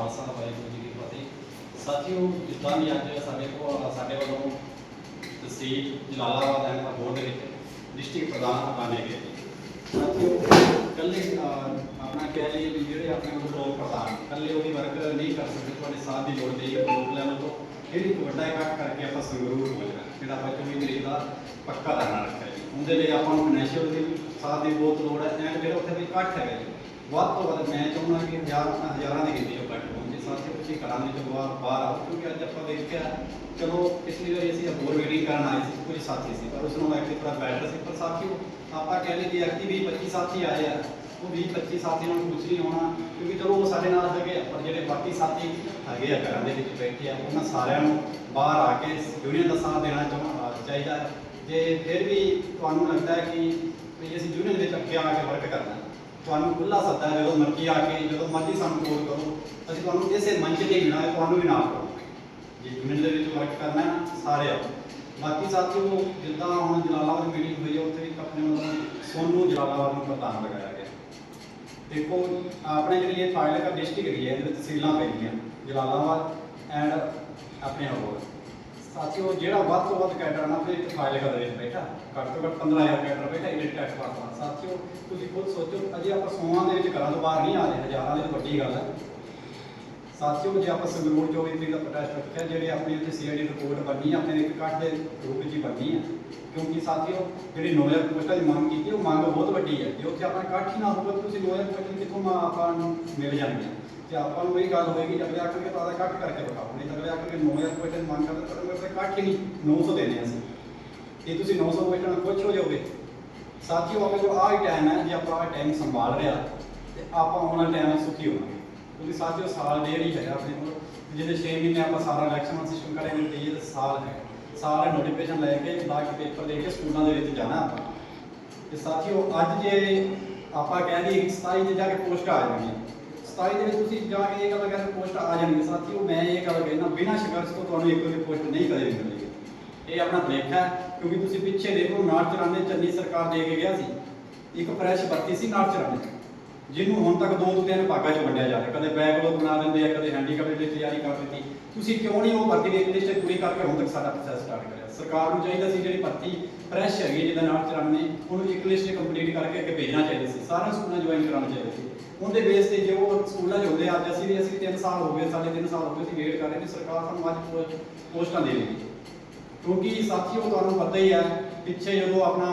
ਖਾਲਸਾ ਵਾਹਿਗੁਰੂ ਜੀ ਕੀ ਫਤਿਹ। ਸਾਥੀਓ, ਜਿੱਦਾਂ ਵੀ ਅੱਜ ਸਾਡੇ ਕੋਲ, ਸਾਡੇ ਵੱਲੋਂ ਤਹਿਸੀਲ ਜਲਾਲਾਬਾਦ ਐਂਡ ਅਬੋਹਰ ਦੇ ਵਿੱਚ ਡਿਸਟ੍ਰਿਕਟ ਪ੍ਰਧਾਨ ਪਾਣੇ ਗਏ। ਸਾਥੀਓ ਕੱਲੇ ਆਪਣਾ ਕਹਿ ਲਈਏ ਵੀ ਜਿਹੜੇ ਆਪਣੇ ਕੋਲ ਲੋਕ ਪ੍ਰਧਾਨ ਕੱਲੇ ਉਹਦੀ ਵਰਕ ਨਹੀਂ ਕਰ ਸਕਦੇ, ਤੁਹਾਡੇ ਸਾਥ ਦੀ ਲੋੜ ਪਈ ਲੋਕ ਲੈਵਲ ਤੋਂ। ਇਹ ਇੱਕ ਵੱਡਾ ਇਕੱਠ ਕਰਕੇ ਆਪਾਂ ਸੰਗਰੂਰ ਪਹੁੰਚਣਾ ਜਿਹੜਾ ਆਪਾਂ 24 ਤਰੀਕ ਦਾ ਪੱਕਾ ਕਰਨਾ ਰੱਖਿਆ ਜੀ। ਉਹਦੇ ਲਈ ਆਪਾਂ ਨੂੰ ਫਾਈਨੈਂਸ਼ੀਅਲ ਦੀ ਸਾਥ ਦੀ ਬਹੁਤ ਲੋੜ ਹੈ ਐਂਡ ਜਿਹੜਾ ਉੱਥੇ ਵੀ ਇਕੱਠ ਹੈਗਾ ਜੀ। ਵੱਧ ਤੋਂ ਵੱਧ ਮੈਂ ਚਾਹੁੰਦਾ ਕਿ ਹਜ਼ਾਰ, ਹਜ਼ਾਰਾਂ ਦੀ ਗਿਣਤੀ ਚ ਇਕੱਠ ਪਹੁੰਚੇ ਸਾਥੀ ਤੁਸੀਂ ਘਰਾਂ ਦੇ ਵਿੱਚੋਂ ਬਾਹਰ ਬਾਹਰ ਆਓ, ਕਿਉਂਕਿ ਅੱਜ ਆਪਾਂ ਦੇਖਿਆ ਚਲੋ, ਪਿਛਲੀ ਵਾਰੀ ਅਸੀਂ ਹੋਰ ਮੀਟਿੰਗ ਕਰਨ ਆਏ ਸੀ, ਕੁਝ ਸਾਥੀ ਸੀ, ਪਰ ਉਸ ਨੂੰ ਐਕਟਿਵ ਥੋੜਾ ਬੈਟਰ ਸੀ ਪਰ ਸਾਥੀਓ, ਆਪਾਂ ਕਹਿ ਲਈਏ ਕਿ ਐਕਟਿਵ 20 25 ਸਾਥੀ ਆਏ ਆ, ਉਹ 20 25 ਸਾਥੀਆਂ ਨੂੰ ਕੁਝ ਨਹੀਂ ਹੋਣਾ ਕਿਉਂਕਿ ਚਲੋ ਉਹ ਸਾਡੇ ਨਾਲ ਹੈਗੇ ਆ, ਪਰ ਜਿਹੜੇ ਬਾਕੀ ਸਾਥੀ ਹੈਗੇ ਆ ਘਰਾਂ ਦੇ ਵਿੱਚ ਬੈਠੇ ਆ, ਉਹਨਾਂ ਸਾਰਿਆਂ ਨੂੰ ਬਾਹਰ ਆ ਕੇ ਯੂਨੀਅਨ ਦਾ ਸਾਥ ਦੇਣਾ ਚਾਹੁੰਦਾ ਚਾਹੀਦਾ ਹੈ। ਜੇ ਫਿਰ ਵੀ ਤੁਹਾਨੂੰ ਲੱਗਦਾ ਹੈ ਕਿ ਅਸੀਂ ਯੂਨੀਅਨ ਦੇ ਵਿੱਚ ਅੱਗੇ ਆ ਕੇ ਵਰਕ ਕਰਨਾ ਤੁਹਾਨੂੰ ਖੁੱਲਾ ਸੱਦਾ ਹੈ, ਜਦੋਂ ਮਰਜ਼ੀ ਆ ਕੇ, ਜਦੋਂ ਮਰਜ਼ੀ ਸਾਨੂੰ ਕੋਲ ਕਰੋ, ਅਸੀਂ ਤੁਹਾਨੂੰ ਇਸੇ ਮੰਚ ਤੇ ਮਿਲਣਾ ਹੈ ਤੁਹਾਨੂੰ ਵੀ ਨਾਲ ਕਰਾਂਗੇ ਜੇ ਯੂਨੀਅਨ ਦੇ ਵਿੱਚ ਵਰਕ ਕਰਨਾ ਹੈ ਸਾਰੇ ਆਓ ਬਾਕੀ ਸਾਥੀਓ, ਜਿੱਦਾਂ ਹੁਣ ਜਲਾਲਾਬਾਦ ਮੀਟਿੰਗ ਹੋਈ ਹੈ, ਉੱਥੇ ਵੀ ਆਪਣੇ ਮਤਲਬ ਸੋਨੂ ਜਲਾਲਾਬਾਦ ਨੂੰ ਪ੍ਰਧਾਨ ਲਗਾਇਆ ਗਿਆ। ਦੇਖੋ, ਆਪਣੇ ਜਿਹੜੀ ਇਹ ਫਾਜ਼ਿਲਕਾ ਡਿਸਟ੍ਰਿਕਟ ਏਰੀਆ ਇਹਦੇ ਵਿੱਚ ਤਹਿਸੀਲਾਂ ਪੈਂਦੀਆਂ, ਜਲਾਲਾਬਾਦ ਐਂਡ ਆਪਣੇ ਹੋਰ ਸਾਥੀਓ, ਜਿਹੜਾ ਵੱਧ ਤੋਂ ਵੱਧ ਕੈਡਰ ਨਾ ਫਿਰ ਇੱਕ ਫਾਜ਼ਿਲਕਾ ਦੇ ਵਿੱਚ ਬੈਠਾ ਘੱਟ ਤੋਂ ਘੱਟ 15000 ਕੈਡਰ ਬੈਠਾ ਇਲੈਕਟ ਟੈਕਸ ਪਾਸ ਸਾਥੀਓ, ਤੁਸੀਂ ਖੁਦ ਸੋਚੋ, ਅਜੇ ਆਪਾਂ ਸੋਆਂ ਦੇ ਵਿੱਚ ਘਰਾਂ ਤੋਂ ਬਾਹਰ ਨਹੀਂ ਆ ਰਹੇ, ਹਜ਼ਾਰਾਂ ਦੀ ਵੱਡੀ ਗੱਲ ਹੈ। ਸਾਥੀਓ, ਜੇ ਆਪਾਂ ਸੰਗਰੂਰ 24 ਤਰੀਕ ਤਰੀਕਾ ਪ੍ਰੋਟੈਸਟ ਰੱਖਿਆ, ਜਿਹੜੇ ਆਪਣੇ ਇੱਥੇ ਸੀਆਈਡੀ ਰਿਪੋਰਟ ਬਣਨੀ ਆਪਣੇ ਇੱਕ ਇਕੱਠ ਦੇ ਰੂਪ ਵਿੱਚ ਬਣਨੀ ਹੈ ਕਿਉਂਕਿ ਸਾਥੀਓ, ਜਿਹੜੀ ਨੋਇਲ ਪੋਸਟਾਂ ਦੀ ਮੰਗ ਕੀਤੀ, ਉਹ ਮੰਗ ਬਹੁਤ ਵੱਡੀ ਹੈ ਜੇ ਉੱਥੇ ਆਪਣਾ ਇਕੱਠ ਹੀ ਨਾ ਹੋਵੇ ਤੁਸੀਂ ਨੋਇਲ ਪੋਸਟਾਂ ਕਿੱਥੋਂ ਆਪਾਂ ਨੂੰ ਮਿਲ ਜਾਣਗੀਆਂ ਤੇ ਆਪਾਂ ਨੂੰ ਇਹ ਗੱਲ ਹੋਏਗੀ ਕਿ ਅਗਲੇ ਆਖਰ ਕੇ ਤਾਂ ਇਕੱਠ ਕਰਕੇ ਦਿਖਾਓ ਨਹੀਂ ਤਾਂ ਅਗਲੇ ਆਖਰ ਕੇ ਨੋਇਲ ਪੋਸਟਾਂ ਦੀ ਮੰਗ ਕਰਦੇ, ਤਾਂ ਮੇਰੇ ਹੀ ਨਹੀਂ 900 ਦੇਣੇ ਅਸੀਂ। ਇਹ ਤੁਸੀਂ 900 ਪੋਸਟਾਂ ਨਾਲ ਖੁਸ਼ ਹੋ ਜਾਓਗੇ, ਸਾਥੀਓ, ਆਪਾਂ ਜੋ ਆਹ ਹੀ ਟਾਈਮ ਹੈ ਜੇ ਆਪਾਂ ਆਹ ਟਾਈਮ ਸੰਭਾਲ ਰਿਹਾ ਤੇ ਆਪਾਂ ਆਉਣ ਵਾਲੇ ਟਾਈਮ ਵਿੱਚ ਸੁਖੀ ਹੋਵਾਂਗੇ। ਕਿਉਂਕਿ ਸਾਥੀਓ, ਸਾਲ ਡੇਢ ਹੀ ਹੈਗਾ ਆਪਣੇ ਕੋਲ। ਜਿਹਦੇ 6 ਮਹੀਨੇ ਆਪਾਂ ਸਾਰਾ ਇਲੈਕਸ਼ਨ ਸਿਸਟਮ ਕਰਾਂਗੇ ਤੇ ਇਹ ਸਾਲ ਹੈ ਸਾਰਾ ਨੋਟੀਫਿਕੇਸ਼ਨ ਲੈ ਕੇ ਲਾ ਕੇ ਪੇਪਰ ਦੇ ਕੇ ਸਕੂਲਾਂ ਦੇ ਵਿੱਚ ਜਾਣਾ ਆਪਾਂ। ਤੇ ਸਾਥੀਓ, ਅੱਜ ਜੇ ਆਪਾਂ ਕਹਿ ਦਈਏ ਕਿ 27 ਤੇ ਜਾ ਕੇ ਪੋਸਟ ਆ ਜਾਣਗੀਆਂ 27 ਦੇ ਵਿੱਚ ਤੁਸੀਂ ਜਾ ਕੇ ਇਹ ਗੱਲ ਕਹਿੰਦੇ ਪੋਸਟ ਆ ਜਾਣਗੀਆਂ ਸਾਥੀਓ, ਮੈਂ ਇਹ ਗੱਲ ਕਹਿਣਾ, ਬਿਨਾਂ ਸੰਘਰਸ਼ ਤੋਂ ਤੁਹਾਨੂੰ ਇੱਕ ਵੀ ਪੋਸਟ ਨਹੀਂ ਕਦੇ ਵੀ ਮਿਲੇਗੀ। ਇਹ ਆਪਣਾ ਲੇਖਾ ਹੈ। ਕਿਉਂਕਿ ਤੁਸੀਂ ਪਿੱਛੇ ਦੇਖੋ ਨਾਟ ਚਰਾਨੇ ਚੰਨੀ ਸਰਕਾਰ ਦੇ ਕੇ ਗਿਆ ਸੀ। ਇੱਕ ਫਰੈਸ਼ ਭਰਤੀ ਸੀ ਨਾਟ ਚਰਾਨੇ ਜਿਹਨੂੰ ਹੁਣ ਤੱਕ ਦੋ ਤੋਂ ਤਿੰਨ ਭਾਗਾਂ 'ਚ ਵੰਡਿਆ ਜਾ ਰਿਹਾ। ਕਦੇ ਬੈਕਲੌਗ ਬਣਾ ਦਿੰਦੇ ਆ, ਕਦੇ ਹੈਂਡੀਕੈਪ ਦੀ ਤਿਆਰੀ ਕਰ ਦਿੱਤੀ। ਤੁਸੀਂ ਕਿਉਂ ਨਹੀਂ ਉਹ ਭਰਤੀ ਦੀ ਇੱਕ ਲਿਸਟ ਪੂਰੀ ਕਰਕੇ ਹੁਣ ਤੱਕ ਸਾਡਾ ਪ੍ਰੋਸੈਸ ਸਟਾਰਟ ਕਰਿਆ। ਸਰਕਾਰ ਨੂੰ ਚਾਹੀਦਾ ਸੀ ਜਿਹੜੀ ਭਰਤੀ ਫਰੈਸ਼ ਹੈਗੀ ਜਿਹਦਾ ਨਾਟ ਚਰਾਨੇ ਉਹਨੂੰ ਇੱਕ ਲਿਸਟ ਕੰਪਲੀਟ ਕਰਕੇ ਅੱਗੇ ਭੇਜਣਾ ਚਾਹੀਦਾ ਸੀ। ਸਾਰਿਆਂ ਸਕੂਲਾਂ ਜੁਆਇਨ ਕਰਾਉਣਾ ਚਾਹੀਦਾ ਸੀ। ਉਹਦੇ ਬੇਸ ਤੇ ਜੇ ਉਹ ਸਕੂਲਾਂ 'ਚ ਹੁੰਦੇ ਅੱਜ ਅਸੀਂ ਵੀ ਅਸੀਂ 3 ਸਾਲ ਹੋ ਗਏ ਸਾਡੇ 3 ਸਾਲ ਹੋ ਗਏ ਅਸੀਂ ਵੇਟ ਕਰ ਰਹੇ ਕਿ ਸਰਕਾਰ ਸਾਨੂੰ ਅੱਜ ਪੋਸਟਾਂ ਦੇ ਦੇਗੀ ਕਿਉਂਕਿ ਸਾਥੀਓ, ਤੁਹਾਨੂੰ ਪਤਾ ਹੀ ਹੈ ਪਿੱਛੇ ਜਦੋਂ ਆਪਣਾ,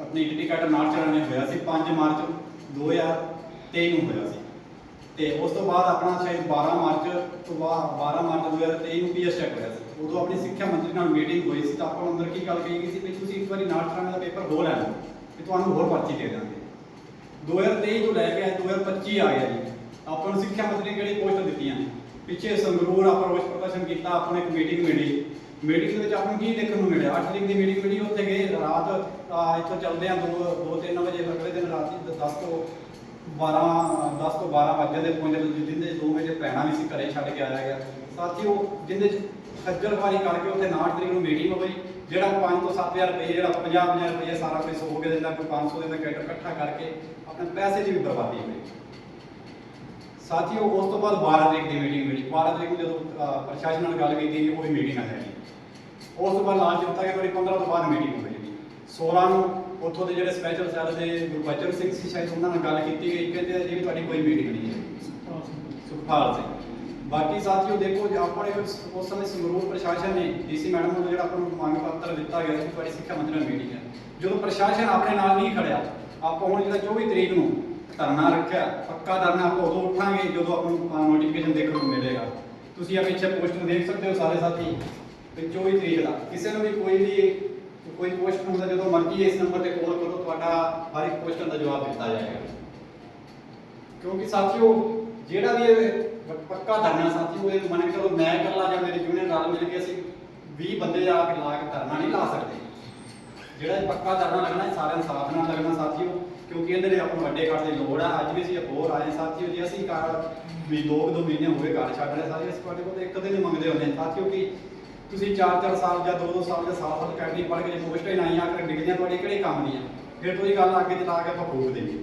ਆਪਣੀ ਟਿਕਟ ਨਾਲ ਚਰਾਨੇ ਹੋਇਆ ਸੀ 5 ਮਾਰਚ 2023 ਨੂੰ ਹੋਇਆ ਸੀ। ਤੇ ਉਸ ਤੋਂ ਬਾਅਦ ਆਪਣਾ ਸ਼ਾਇਦ 12 ਮਾਰਚ ਤੋਂ ਬਾਅਦ 12 ਮਾਰਚ 2023 ਨੂੰ ਪੀਐਸ ਚੈੱਕ ਹੋਇਆ ਸੀ। ਉਦੋਂ ਆਪਣੀ ਸਿੱਖਿਆ ਮੰਤਰੀ ਨਾਲ ਮੀਟਿੰਗ ਹੋਈ ਸੀ, ਤਾਂ ਆਪਾਂ ਨੂੰ ਅੰਦਰ ਕੀ ਗੱਲ ਕਹੀ ਗਈ ਸੀ ਵੀ ਤੁਸੀਂ ਇੱਕ ਵਾਰੀ ਨਾਲ ਚਰਾਨੇ ਦਾ ਪੇਪਰ ਹੋ ਲਓ ਤੇ ਤੁਹਾਨੂੰ ਹੋਰ ਪਰਚੀ ਦੇ ਦਾਂਗੇ 2023 ਤੋਂ ਲੈ ਕੇ ਅੱਜ 2025 ਆ ਗਿਆ ਜੀ। ਆਪਾਂ ਨੂੰ ਸਿੱਖਿਆ ਮੰਤਰੀ ਨੇ ਕਿਹੜੀ ਪੋਸਟ ਦਿੱਤੀਆਂ ਪਿੱਛੇ ਸੰਗਰੂਰ ਆਪਾਂ ਰੋਸ ਪ੍ਰਦਰਸ਼ਨ ਕੀਤਾ, ਆਪਾਂ ਨੂੰ ਇੱਕ ਮੀਟਿੰਗ ਮਿਲੀ। ਮੀਟਿੰਗ ਵਿੱਚ ਆਪਾਂ ਨੂੰ ਕੀ ਦੇਖਣ ਨੂੰ ਮਿਲਿਆ? 8 ਤਰੀਕ ਦੀ ਮੀਟਿੰਗ ਮਿਲੀ ਉੱਥੇ ਗਏ ਰਾਤ ਆ, ਇੱਥੋਂ ਚੱਲਦੇ ਆ 2 2 3 ਵਜੇ ਅਗਲੇ ਦਿਨ ਰਾਤ 10 ਤੋਂ 12 10 ਤੋਂ 12 ਵਜੇ ਦੇ ਪਹੁੰਚੇ ਜਿੰਦੇ 2 ਵਜੇ ਪੈਣਾ ਵੀ ਸੀ ਘਰੇ ਛੱਡ ਕੇ ਆਇਆ ਗਿਆ। ਸਾਥੀਓ ਜਿੰਦੇ ਚ ਖੱਜਲ ਖਵਾਰੀ ਕਰਕੇ ਉੱਥੇ 9 ਤਰੀਕ ਨੂੰ ਮੀਟਿੰਗ ਹੋਈ ਜਿਹੜਾ 5 ਤੋਂ 7000 ਰੁਪਏ ਜਿਹੜਾ 50 50 ਰੁਪਏ ਸਾਰਾ ਕੋਈ 100 ਕੇ ਦਿੰਦਾ ਕੋਈ 500 ਦਿੰਦਾ ਕੈਟਰ ਇਕੱਠਾ ਕਰਕੇ ਆਪਣੇ ਪੈਸੇ ਦੀ ਵੀ ਬਰਬਾਦੀ ਹੋਈ। ਸਾਥੀਓ ਉਸ ਤੋਂ ਬਾਅਦ 12 ਤਰੀਕ ਦੀ ਮੀਟਿੰਗ ਮਿਲੀ। 12 ਤਰੀਕ ਨੂੰ ਜਦੋਂ ਅਹ, ਪ੍ਰਸ਼ਾਸਨ ਨਾਲ ਗੱਲ ਕੀਤੀ ਉਹ ਵੀ ਮੀਟਿੰਗ ਆ ਜਾਣੀ ਉਸ ਤੋਂ ਬਾਅਦ ਲਾਂਚ ਦਿੱਤਾ ਗਿਆ ਮੇਰੀ 15 ਤੋਂ ਬਾਅਦ ਮੀਟਿੰਗ ਹੋਈ ਜੀ 16 ਨੂੰ ਉੱਥੋਂ ਦੇ ਜਿਹੜੇ ਸਪੈਸ਼ਲ ਸੈੱਲ ਦੇ ਗੁਰਬਚਨ ਸਿੰਘ ਸੀ ਸ਼ਾਇਦ ਉਹਨਾਂ ਨਾਲ ਗੱਲ ਕੀਤੀ ਗਈ ਕਹਿੰਦੇ ਜੀ ਤੁਹਾਡੀ ਕੋਈ ਮੀਟਿੰਗ ਨਹੀਂ ਹੈ। ਸੁਖਪਾਲ ਸਿੰਘ। ਬਾਕੀ ਸਾਥੀਓ ਦੇਖੋ ਜੇ ਆਪਾਂ ਨੇ ਉਸ ਸਮੇਂ ਸੰਗਰੂਰ ਪ੍ਰਸ਼ਾਸਨ ਨੇ ਡੀਸੀ ਮੈਡਮ ਨੂੰ ਜਿਹੜਾ ਆਪਾਂ ਨੂੰ ਮੰਗ ਪੱਤਰ ਦਿੱਤਾ ਗਿਆ ਸੀ ਤੁਹਾਡੀ ਸਿੱਖਿਆ ਮੰਤਰੀ ਨਾਲ ਮੀਟਿੰਗ ਹੈ। ਜਦੋਂ ਪ੍ਰਸ਼ਾਸਨ ਆਪਣੇ ਨਾਲ ਨਹੀਂ ਖੜਿਆ ਆਪਾਂ ਹੁਣ ਜਿਹੜਾ 24 ਤਰੀਕ ਨੂੰ ਧਰਨਾ ਰੱਖਿਆ ਪੱਕਾ ਧਰਨਾ ਆਪਾਂ ਉਦੋਂ ਉੱਠਾਂਗੇ ਜਦੋਂ ਆਪਾਂ ਨੂੰ ਨੋਟੀਫਿਕੇਸ਼ਨ ਦੇਖਣ ਨੂੰ ਮਿਲੇਗਾ। ਤੁਸੀਂ ਆ ਪਿੱਛੇ ਪੋਸਟਰ ਦੇਖ ਸਕਦੇ ਹੋ ਸਾਰੇ ਸਾਥੀ। ਤੇ 24 ਤਰੀਕ ਦਾ ਕਿਸੇ ਨੂੰ ਵੀ ਕੋਈ ਵੀ ਕੋਈ ਕੁਐਸਚਨ ਹੁੰਦਾ, ਜਦੋਂ ਮਰਜ਼ੀ ਇਸ ਨੰਬਰ ਤੇ ਕਾਲ ਕਰੋ, ਤੁਹਾਡਾ ਹਰ ਇੱਕ ਕੁਐਸਚਨ ਦਾ ਜਵਾਬ ਦਿੱਤਾ ਜਾਏਗਾ। ਕਿਉਂਕਿ ਸਾਥੀਓ, ਜਿਹੜਾ ਵੀ ਇਹ ਪੱਕਾ ਧਰਨਾ ਸਾਥੀਓ, ਇਹ ਮੰਨ ਕੇ ਚਲੋ ਮੈਂ ਇਕੱਲਾ ਜਾਂ ਮੇਰੇ ਯੂਨੀਅਨ ਨਾਲ ਮਿਲ ਕੇ ਅਸੀਂ 20 ਬੰਦੇ ਆ ਕੇ ਲਾ ਕੇ ਧਰਨਾ ਨਹੀਂ ਲਾ ਸਕਦੇ। ਜਿਹੜਾ ਇਹ ਪੱਕਾ ਧਰਨਾ ਲੱਗਣਾ, ਇਹ ਸਾਰਿਆਂ ਦਾ ਸਾਥ ਨਾਲ ਲੱਗਣਾ ਸਾਥੀਓ, ਕਿਉਂਕਿ ਇਹਦੇ ਲਈ ਆਪਾਂ ਵੱਡੇ ਘਰ ਦੀ ਲੋੜ ਆ। ਅੱਜ ਵੀ ਅਸੀਂ ਹੋਰ ਆਏ ਸਾਥੀਓ ਜੇ, ਅਸੀਂ ਘਰ ਵੀ ਦੋ ਕੁ ਦੋ ਮਹੀਨੇ ਹੋਏ ਘਰ ਛੱਡ ਰਹੇ ਸਾਰੇ ਅਸੀਂ ਤੁਹਾਡੇ ਕੋਲ ਇੱਕ ਦਿਨ ਮੰਗਦੇ ਹੁੰਦੇ ਹਾਂ। ਸਾਥੀਓ ਕਿ ਤੁਸੀਂ 4-4 ਸਾਲ ਜਾਂ 2-2 ਸਾਲ ਜਾਂ ਸਾਲ ਸਾਲ ਅਕੈਡਮੀ ਪੜ੍ਹ ਕੇ ਪੋਸਟਾਂ ਹੀ ਨਹੀਂ ਡਿਗਰੀਆਂ ਤੁਹਾਡੇ ਕਿਹੜੇ ਕੰਮ ਦੀਆਂ ਫਿਰ ਤੁਸੀਂ ਗੱਲ ਅੱਗੇ ਤੇ ਕੇ ਆਪਾਂ ਫੂਕ ਦੇਈਏ।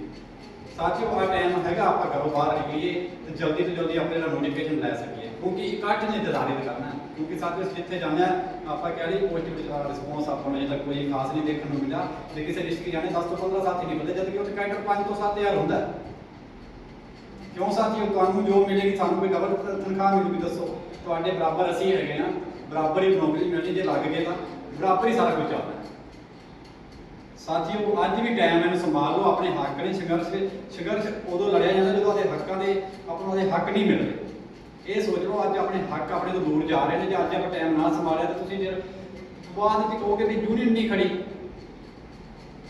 ਸਾਥੀਓ ਆ ਟਾਈਮ ਹੈਗਾ, ਆਪਾਂ ਘਰੋਂ ਬਾਹਰ ਨਿਕਲੀਏ ਤੇ ਜਲਦੀ ਤੋਂ ਜਲਦੀ ਆਪਣੇ ਨਾਲ ਨੋਟੀਫਿਕੇਸ਼ਨ ਲੈ ਸਕੀਏ। ਕਿਉਂਕਿ ਇਕੱਠ ਨਹੀਂ ਨਿਰਧਾਰਿਤ ਕਰਨਾ ਕਿਉਂਕਿ ਸਾਥੀਓ ਜਿੱਥੇ ਜਾਂਦੇ ਆਪਾਂ ਕਹਿ ਲਈ ਪੋਜ਼ਿਟਿਵ ਰਿਸਪੌਂਸ ਆਪਾਂ ਨੂੰ ਅਜੇ ਤੱਕ ਕੋਈ ਖਾਸ ਨਹੀਂ ਦੇਖਣ ਨੂੰ ਮਿਲਿਆ। ਜੇ ਕਿਸੇ ਡਿਸਟ੍ਰਿਕਟ ਜਾਂਦੇ 10 ਤੋਂ 15 ਸਾਥੀ ਨਿਕਲਦੇ ਜਦ ਕਿ ਉੱਥੇ ਕੈਂਟਰ 5 ਤੋਂ 7000 ਹੁੰਦਾ ਕਿਉਂ ਸਾਥੀਓ, ਤੁਹਾਨੂੰ ਜੋ ਮਿਲੇਗੀ, ਸਾਨੂੰ ਕੋਈ ਡਬਲ ਤਨਖਾਹ ਮਿਲੂਗੀ, ਦੱਸੋ। ਤੁਹਾਡੇ ਬਰਾਬਰ ਅਸੀਂ ਹੈਗੇ ਆ ਬਰਾਬਰ ਹੀ ਨੌਕਰੀ ਮਿਲਣੀ, ਜੇ ਲੱਗ ਗਏ ਤਾਂ ਬਰਾਬਰ ਹੀ ਸਾਰਾ ਕੁਝ ਚੱਲਦਾ। ਹੈ ਸਾਥੀਓ, ਅੱਜ ਵੀ ਟਾਈਮ ਇਹਨੂੰ ਸੰਭਾਲ ਲਓ, ਆਪਣੇ ਹੱਕ ਨੇ ਸੰਘਰਸ਼ ਸੰਘਰਸ਼ ਉਦੋਂ ਲੜਿਆ ਜਾਂਦਾ ਜਦੋਂ ਉਹਦੇ ਹੱਕਾਂ ਦੇ, ਆਪਾਂ ਨੂੰ ਉਹਦੇ ਹੱਕ ਨਹੀਂ ਮਿਲਦੇ। ਇਹ ਸੋਚ ਲਓ, ਅੱਜ ਆਪਣੇ ਹੱਕ ਆਪਣੇ ਤੋਂ ਦੂਰ ਜਾ ਰਹੇ ਨੇ, ਜੇ ਅੱਜ ਆਪਾਂ ਟਾਈਮ ਨਾ ਸੰਭਾਲਿਆ ਤਾਂ ਤੁਸੀਂ ਫਿਰ ਬਾਅਦ ਵਿੱਚ ਕਹੋਗੇ ਵੀ ਯੂਨੀਅਨ ਨਹੀਂ ਖੜੀ।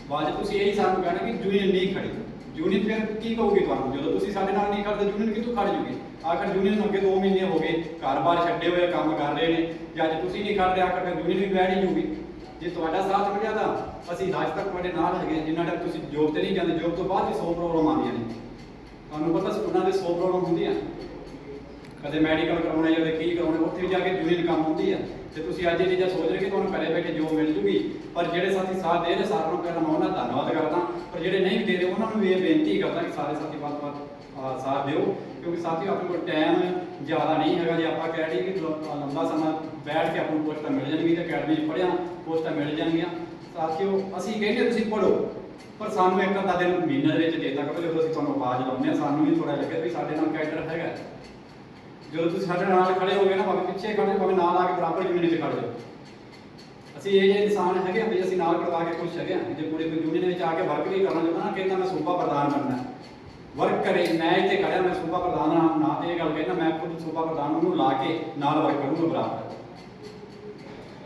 ਬਾਅਦ 'ਚ ਤੁਸੀਂ ਇਹੀ ਸਾਨੂੰ ਕਹਿਣਾ ਕਿ ਯੂਨੀਅਨ ਨਹੀਂ ਖੜੀ। ਯੂਨੀਅਨ ਫਿਰ ਕੀ ਕਹੂਗੀ ਤੁਹਾਨੂੰ? ਜਦੋਂ ਤੁਸੀਂ ਸਾਡੇ ਨਾਲ ਨਹੀਂ ਖੜਦੇ ਯੂਨੀਅਨ ਕਿੱਥੋਂ ਖੜ ਜੂਗੀ? ਆਖਰ ਯੂਨੀਅਨ ਨੂੰ ਅੱਗੇ 2 ਮਹੀਨੇ ਹੋ ਗਏ, ਘਰ-ਬਾਰ ਛੱਡੇ ਹੋਏ ਕੰਮ ਕਰ ਰਹੇ ਨੇ, ਜੇ ਅੱਜ ਤੁਸੀਂ ਨਹੀਂ ਖੜ ਰਹੇ ਆਖਰ ਫਿਰ ਯੂਨੀਅਨ ਵੀ ਬੈਠ ਹੀ ਜੂਗੀ। ਜੇ ਤੁਹਾਡਾ ਸਾਥ ਮਿਲਿਆ ਤਾਂ ਅਸੀਂ ਅੱਜ ਤੱਕ ਤੁਹਾਡੇ ਨਾਲ ਹੈਗੇ ਹਾਂ। ਜਿੰਨਾ ਟਾਈਮ ਤੁਸੀਂ ਜੋਬ ਤੇ ਨਹੀਂ ਜਾਂਦੇ ਜੋਬ ਤੋਂ ਬਾਅਦ ਵੀ 100 ਪ੍ਰੋਬਲਮ ਆਉਂਦੀਆਂ ਨੇ। ਤੁਹਾਨੂੰ ਪਤਾ ਸਕੂਲਾਂ ਦੇ 100 ਪ੍ਰੋਬਲਮ ਹੁੰਦੀਆਂ ਕਦੇ ਮੈਡੀਕਲ ਕਰਾਉਣਾ ਜਾਂ ਕਦੇ ਕੀ ਕਰਾਉਣਾ, ਉੱਥੇ ਵੀ ਜਾ ਕੇ ਯੂਨੀਅਨ ਕੰਮ ਹੁੰਦੀ ਆ। ਤੇ ਤੁਸੀਂ ਅੱਜ ਇਹ ਚੀਜ਼ਾਂ ਸੋਚ ਰਹੇ ਕਿ ਤੁਹਾਨੂੰ ਘਰੇ ਬੈਠੇ ਜੋਬ ਮਿਲ ਜੂਗੀ, ਪਰ ਜਿਹੜੇ ਸਾਥੀ ਸਾਥ ਦੇ ਰਹੇ ਸਾਰਿਆਂ ਨੂੰ ਪਹਿਲਾਂ ਮੈਂ ਉਹਨਾਂ ਦਾ ਧੰਨਵਾਦ ਕਰਦਾ। ਪਰ ਜਿਹੜੇ ਨਹੀਂ ਦੇ ਰਹੇ ਉਹਨਾਂ ਨੂੰ ਵੀ ਇਹ ਬੇਨਤੀ ਕਰਦਾ ਕਿ ਸਾਰੇ ਸਾਥੀ ਵੱਧ ਤੋਂ ਵੱਧ ਸਾਥ ਦਿਓ। ਕਿਉਂਕਿ ਸਾਥੀ ਆਪਣੇ ਕੋਲ ਟਾਈਮ ਜ਼ਿਆਦਾ ਨਹੀਂ ਹੈਗਾ। ਜੇ ਆਪਾਂ ਕਹਿ ਲਈਏ ਕਿ ਲੰਬਾ ਸਮਾਂ ਬੈਠ ਕੇ ਆਪਾਂ ਨੂੰ ਪੋਸਟਾਂ ਮਿਲ ਜਾਣਗੀਆਂ ਤੇ ਅਕੈਡਮੀ 'ਚ ਪੜ੍ਹਿਆ ਪੋਸਟਾਂ ਮਿਲ ਜਾਣਗੀਆਂ। ਸਾਥੀਓ, ਅਸੀਂ ਕਹਿੰਦੇ ਤੁਸੀਂ ਪੜੋ ਪਰ ਸਾਨੂੰ ਇੱਕ ਅੱਧਾ ਦਿਨ ਮਹੀਨੇ ਦੇ ਵਿੱਚ ਦੇ ਕਰੋ, ਜਦੋਂ ਅਸੀਂ ਤੁਹਾਨੂੰ ਆਵਾਜ਼ ਲਾਉਂਦੇ ਹਾਂ, ਸਾਨੂੰ ਵੀ ਥੋੜਾ ਲੱਗਿਆ ਵੀ ਸਾਡੇ ਨਾਲ ਕੈਰੈਕਟਰ ਹੈਗਾ। ਜਦੋਂ ਤੁਸੀਂ ਸਾਡੇ ਨਾਲ ਖੜੇ ਹੋਗੇ ਨਾ, ਭਾਵੇਂ ਪਿੱਛੇ ਖੜੇ ਭਾਵੇਂ ਨਾਲ ਆ ਕੇ ਬਰਾਬਰ ਜ਼ਮੀਨ 'ਚ ਖੜ ਜਾਓ। ਅਸੀਂ ਇਹ ਜਿਹੇ ਇਨਸਾਨ ਹੈਗੇ ਆ ਵੀ ਅਸੀਂ ਨਾਲ ਕਰਵਾ ਕੇ ਖੁਸ਼ ਹੈਗੇ ਆ ਜੇ ਪੂਰੇ ਕੋਈ ਦੇ ਵਿੱਚ ਆ ਕੇ ਵਰਕ ਵੀ ਕਰਨਾ ਚਾਹੁੰਦਾ ਨਾ, ਕਹਿੰਦਾ ਮੈਂ ਸੂਬਾ ਪ੍ਰਧਾਨ ਬਣਨਾ ਵਰਕ ਕਰੇ, ਮੈਂ ਇੱਥੇ ਖੜਿਆ, ਮੈਂ ਸੂਬਾ ਪ੍ਰਧਾਨ ਹਾਂ, ਨਾ ਇਹ ਗੱਲ ਕਹਿੰਦਾ, ਮੈਂ ਖੁਦ ਸੂਬਾ ਪ੍ਰਧਾਨ ਉਹਨੂੰ ਲਾ ਕੇ ਨਾਲ ਵਰਕ ਕਰੂੰਗਾ, ਬਰਾਬਰ।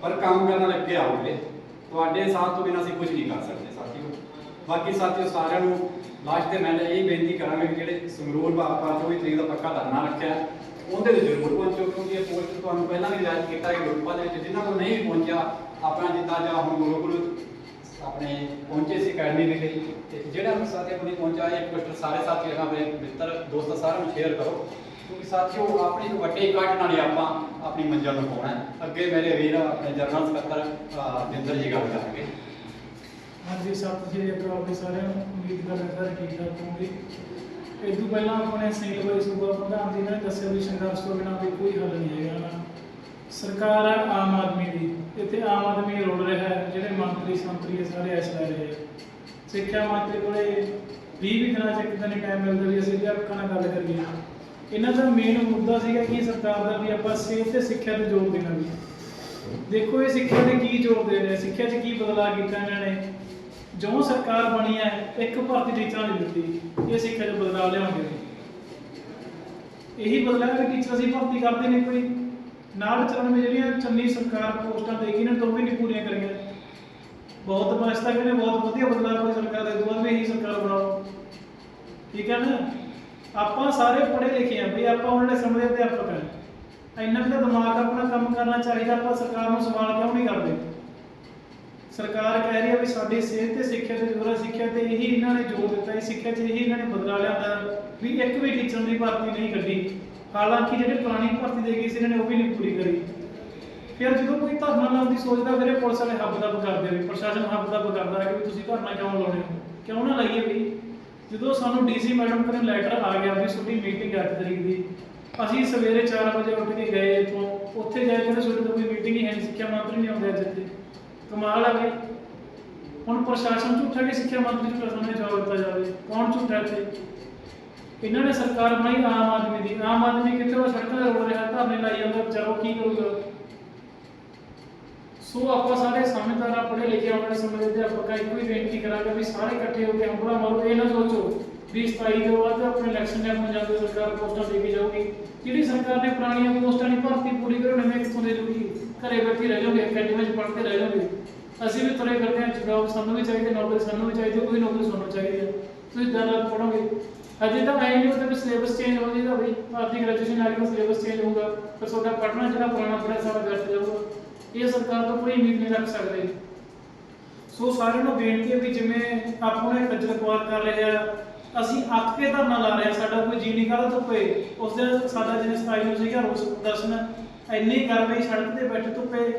ਪਰ ਕੰਮ ਕਰਨ ਲੱਗੇ ਆਓਗੇ ਤੁਹਾਡੇ ਸਾਥ ਤੋਂ ਬਿਨਾਂ ਅਸੀਂ ਕੁਝ ਨਹੀਂ ਕਰ ਸਕਦੇ, ਸਾਥੀਓ। ਬਾਕੀ ਸਾਥੀਓ, ਸਾਰਿਆਂ ਨੂੰ ਲਾਸਟ ਤੇ ਮੈਂ ਇਹ ਬੇਨਤੀ ਕਰਾਂਗਾ ਕਿ ਜਿਹੜੇ ਸੰਗਰੂਰ ਭਾਪਾ 24 ਤਰੀਕ ਦਾ ਪੱਕਾ ਧਰਨਾ ਰੱਖਿਆ, ਉਹਦੇ ਤੇ ਜ਼ਰੂਰ ਪਹੁੰਚੋ, ਕਿਉਂਕਿ ਇਹ ਪੋਸਟ ਤੁਹਾਨੂੰ ਪਹਿਲਾਂ ਵੀ ਜਾਰੀ ਕੀਤਾ ਹੈ, ਗਰੁੱਪਾਂ ਦੇ ਵਿੱਚ ਜਿਨ੍ਹਾਂ ਕੋਲ ਨਹੀਂ ਪਹੁੰਚਿਆ ਆਪਣਾ ਜਿੱਦਾਂ ਜਾਂ ਹੁਣ ਗੁਰੂਕੁਲ ਆਪਣੇ ਪਹੁੰਚੇ ਸੀ ਅਕੈਡਮੀ ਦੇ ਲਈ ਤੇ ਜਿਹੜਾ ਵੀ ਸਾਥੀ ਆਪਣੀ ਪਹੁੰਚਾ ਇਹ ਪੋਸਟਰ ਸਾਰੇ ਸਾਥੀ ਹੈਗਾ ਮੇਰੇ ਮਿੱਤਰ ਦੋਸਤ ਸਾਰਿਆਂ ਨੂੰ ਸ਼ੇਅਰ ਕਰੋ ਕਿਉਂਕਿ ਸਾਥੀਓ ਆਪਣੀ ਇੱਕ ਵੱਡੇ ਇਕੱਠ ਨਾਲ ਹੀ ਆਪਾਂ ਆਪਣੀ ਮੰਜ਼ਿਲ ਨੂੰ ਪਾਉਣਾ ਹੈ। ਅੱਗੇ ਮੇਰੇ ਵੀਰ ਆਪਣੇ ਜਨਰਲ ਸਕੱਤਰ ਅਹ, ਜਿੰਦਰ ਜੀ ਗੱਲ ਕਰਨਗੇ ਹਾਂਜੀ ਸਤਿ ਸ਼੍ਰੀ ਅਕਾਲ ਜੀ ਸਾਰਿਆਂ ਨੂੰ। ਉਮੀਦ ਕਰਦਾ ਸਾਰੇ ਠੀਕ ਠਾਕ ਹੋਣਗੇ ਇਹ ਤੋਂ ਪਹਿਲਾਂ ਆਪਣੇ ਸਿੰਗਲ ਬਾਈ ਸੂਬਾ ਪ੍ਰਧਾਨ ਜੀ ਨੇ ਦੱਸਿਆ ਵੀ ਸੰਘਰਸ਼ ਤੋਂ ਬਿਨਾਂ ਵੀ ਕੋਈ ਹੱਲ ਨਹੀਂ ਹੈਗਾ। ਨਾ ਸਰਕਾਰ ਹੈ ਆਮ ਆਦਮੀ ਦੀ। ਇੱਥੇ ਆਮ ਆਦਮੀ ਰੋੜ ਰਿਹਾ ਹੈ, ਜਿਹੜੇ ਮੰਤਰੀ, ਸੰਤਰੀ ਸਾਰੇ ਐਸ ਲੈ ਰਹੇ ਸਿੱਖਿਆ ਮੰਤਰੀ ਕੋਲੇ 20 ਵੀ ਦਿਨਾਂ ਚ ਇੱਕ ਦਿਨ ਟਾਈਮ ਮਿਲਦਾ ਵੀ ਅਸੀਂ ਅਧਿਆਪਕਾਂ ਨਾਲ ਗੱਲ ਕਰੀਏ। ਇਹਨਾਂ ਦਾ ਮੇਨ ਮੁੱਦਾ ਸੀਗਾ ਕਿ ਸਰਕਾਰ ਦਾ ਵੀ ਆਪਾਂ ਸਿਹਤ ਤੇ ਸਿੱਖਿਆ ਤੇ ਜ਼ੋਰ ਦੇਣਾ ਵੀ। ਦੇਖੋ ਇਹ ਸਿੱਖਿਆ ਤੇ ਕੀ ਜ਼ੋਰ ਦੇ ਰਹੇ ਸਿੱਖਿਆ 'ਚ ਕੀ ਬਦਲਾਅ ਕੀਤਾ ਇਹਨਾਂ ਨੇ? ਜੋ ਸਰਕਾਰ ਬਣੀ ਹੈ, ਇੱਕ ਭਰਤੀ ਟੀਚਰਾਂ ਨਹੀਂ ਦਿੱਤੀ। ਇਹ ਸਿੱਖਿਆ 'ਚ ਬਦਲਾਅ ਲਿਆਉਂਦੇ ਨੇ ਇਹੀ ਬਦਲਾਅ ਵੀ ਟੀਚਰ ਅਸੀਂ ਭਰਤੀ ਕਰਦੇ ਨੇ ਕੋਈ ਨਾਲ 94 ਜਿਹੜੀਆਂ ਚੰਨੀ ਸਰਕਾਰ ਪੋਸਟਾਂ ਦੇ ਨੇ ਤਾਂ ਵੀ ਨਹੀਂ ਪੂਰੀਆਂ ਕਰੀਆਂ। ਬਹੁਤ ਬਸਤਾ ਕਹਿੰਦੇ ਬਹੁਤ ਵਧੀਆ ਬਦਲਾਅ ਕੋਈ ਸਰਕਾਰ ਦੇ ਦੁਆਰਾ ਵੀ ਇਹੀ ਸਰਕਾਰ ਬਣਾਓ। ਠੀਕ ਹੈ ਨਾ? ਆਪਾਂ ਸਾਰੇ ਪੜ੍ਹੇ ਲਿਖੇ ਆ ਵੀ ਆਪਾਂ ਉਹਨਾਂ ਦੇ ਸਮੇਂ ਦੇ ਅਧਿਆਪਕ ਆ। ਇੰਨਾ ਕੁ ਦਿਮਾਗ ਆਪਣਾ ਕੰਮ ਕਰਨਾ ਚਾਹੀਦਾ, ਆਪਾਂ ਸਰਕਾਰ ਨੂੰ ਸਵਾਲ ਕਿਉਂ ਨਹੀਂ ਕਰਦੇ? ਸਰਕਾਰ ਕਹਿ ਰਹੀ ਹੈ ਵੀ ਸਾਡੀ ਸਿਹਤ ਤੇ ਸਿੱਖਿਆ ਤੇ ਜ਼ੋਰ ਸਿੱਖਿਆ ਤੇ ਇਹੀ ਇਹਨਾਂ ਨੇ ਜ਼ੋਰ ਦਿੱਤਾ ਹੈ ਸਿੱਖਿਆ 'ਚ ਇਹੀ ਇਹਨਾਂ ਨੇ ਬਦਲਾ ਲਿਆਂਦਾ। ਵੀ ਇੱਕ ਵੀ ਟੀਚਰ ਦੀ ਭਰਤੀ ਨਹੀਂ ਕੱਢੀ। ਹਾਲਾਂਕਿ ਜਿਹੜੇ ਪੁਰਾਣੀ ਭਰਤੀ ਦੇ ਗਈ ਸੀ, ਇਹਨਾਂ ਨੇ ਉਹ ਵੀ ਨਹੀਂ ਪੂਰੀ ਕਰੀ। ਫਿਰ ਜਦੋਂ ਕੋਈ ਧਰਨਾ ਲਾਉਣ ਦੀ ਸੋਚਦਾ ਫਿਰ ਇਹ ਪੁਲਿਸ ਵਾਲੇ ਹੱਬ ਦਾ ਕਰਦੇ ਵੀ ਪ੍ਰਸ਼ਾਸਨ ਹੱਬ ਦਾ ਕਰਦਾ ਹੈ ਕਿ ਤੁਸੀਂ ਧਰਨਾ ਕਿਉਂ ਲਾਉਣੇ ਹੋ? ਕਿਉਂ ਨਾ ਲਾਈਏ ਵੀ? ਜਦੋਂ ਸਾਨੂੰ ਡੀਸੀ ਮੈਡਮ ਕੋਲ ਲੈਟਰ ਆ ਗਿਆ ਵੀ ਤੁਹਾਡੀ ਮੀਟਿੰਗ 8 ਤਰੀਕ ਦੀ, ਅਸੀਂ ਸਵੇਰੇ 4 ਵਜੇ ਉੱਠ ਕੇ ਗਏ ਇੱਥੋਂ। ਉੱਥੇ ਜਾ ਕੇ ਕਹਿੰਦੇ ਤੁਹਾਡੀ ਕੋਈ ਮੀਟਿੰਗ ਹੀ ਹੈ ਸਿੱਖਿਆ ਮੰਤਰੀ ਨਹੀਂ ਆਉਂਦੇ ਅੱਜ ਇੱਥੇ। ਕਮਾਲ ਆ ਗਈ ਹੁਣ ਪ੍ਰਸ਼ਾਸਨ ਝੂਠਾ ਕਿ ਸਿੱਖਿਆ ਮੰਤਰੀ ਝੂਠਾ ਸਾਹਮਣੇ ਜਵਾਬ ਦਿੱਤਾ ਜਾਵੇ, ਕੌਣ ਝੂਠਾ ਇੱਥੇ? ਇਹਨਾਂ ਨੇ ਸਰਕਾਰ ਬਣਾਈ ਆਮ ਆਦਮੀ ਦੀ। ਆਮ ਆਦਮੀ ਕਿੱਥੇ ਉਹ ਸੜਕਾਂ ਤੇ ਰੋੜ ਰਿਹਾ, ਧਰਨੇ ਲਾਈ ਜਾਂਦਾ, ਵਿਚਾਰੋ ਕੀ ਕਰੂਗਾ? ਸੋ ਆਪਾਂ ਸਾਰੇ ਸਮਝਦਾਰ ਪੜ੍ਹੇ ਲਿਖੇ ਆਪਣੇ ਸਮੇਂ ਦੇ ਅਧਿਆਪਕ, ਇੱਕੋ ਹੀ ਬੇਨਤੀ ਕਰਾਂਗੇ ਵੀ ਸਾਰੇ ਇਕੱਠੇ ਹੋ ਕੇ ਹੰਬੜਾ ਮਾਰੋ। ਇਹ ਨਾ ਸੋਚੋ ਵੀ 27 ਦੇ ਬਾਅਦ ਆਪਣੇ ਇਲੈਕਸ਼ਨ ਟਾਈਮ ਨੂੰ ਜਾਂਦੇ ਸਰਕਾਰ ਪੋਸਟਾਂ ਦੇ ਕੇ ਜਾਊਗੀ। ਜਿਹੜੀ ਸਰਕਾਰ ਨੇ ਪੁਰਾਣੀਆਂ ਪੋਸਟਾਂ ਦੀ ਭਰਤੀ ਪੂਰੀ ਕਰੋ ਨਵੇਂ ਕਿੱਥੋਂ ਦੇ ਦੂਗੀ ਘਰੇ ਬੈਠੇ ਰਹਿ ਜਾਓਗੇ ਅਕੈਡਮੀ ਵਿੱਚ ਪੜ੍ਹਦੇ ਰਹਿ ਜਾਓਗੇ। ਅਸੀਂ ਵੀ ਤੁਰੇ ਫਿਰਦੇ ਹਾਂ, ਜਵਾਬ ਸਾਨੂੰ ਵੀ ਚਾਹੀਦੇ, ਨੌਕਰੀ ਸਾਨੂੰ ਵੀ ਚਾਹੀਦੀ, ਉਹੀ ਨੌਕਰੀ ਸਾਨੂੰ ਚਾਹੀਦੀ ਹੈ। ਤੁਸੀਂ ਦਰ ਰਾਤ ਪੜੋਗੇ ਅਜੇ ਤਾਂ ਐ ਨਹੀਂ ਉਹਦੇ ਸਿਲੇਬਸ ਚੇਂਜ ਹੋ ਜਾਏਗਾ ਬਈ ਭਾਰਤੀ ਗ੍ਰੈਜੂਏਸ਼ਨ ਆ ਗਈ ਸਿਲੇਬਸ ਚੇਂਜ ਹੋਊਗਾ, ਫਿਰ ਤੁਹਾਡਾ ਪੜ੍ਹਨਾ ਜਿਹੜਾ ਪੁਰਾਣਾ ਪੜਿਆ ਸਾਰਾ ਵਿਅਰਥ ਜਾਊਗਾ। ਇਹ ਸਰਕਾਰ ਤੋਂ ਕੋਈ ਉਮੀਦ ਨਹੀਂ ਰੱਖ ਸਕਦੇ। ਸੋ ਸਾਰਿਆਂ ਨੂੰ ਬੇਨਤੀ ਹੈ ਵੀ ਜਿਵੇਂ ਆਪਾਂ ਨੇ ਖੱਜਲ ਖੁਆਰ ਕਰ ਲਿਆ, ਅਸੀਂ ਅੱਕ ਕੇ ਧਰਨਾ ਲਾ ਰਹੇ ਸਾਡਾ ਕੋਈ ਜੀ ਨਹੀਂ ਕਰਦਾ ਧੁੱਪੇ। ਉਸ ਦਿਨ ਸਾਡਾ ਜਿਵੇਂ 27 ਨੂੰ ਸੀਗਾ ਰੋਸ ਪ੍ਰਦਰਸ਼ਨ ਇੰਨੀ ਗਰਮੀ ਸੜਕ ਤੇ ਬੈਠੇ ਧੁੱਪੇ,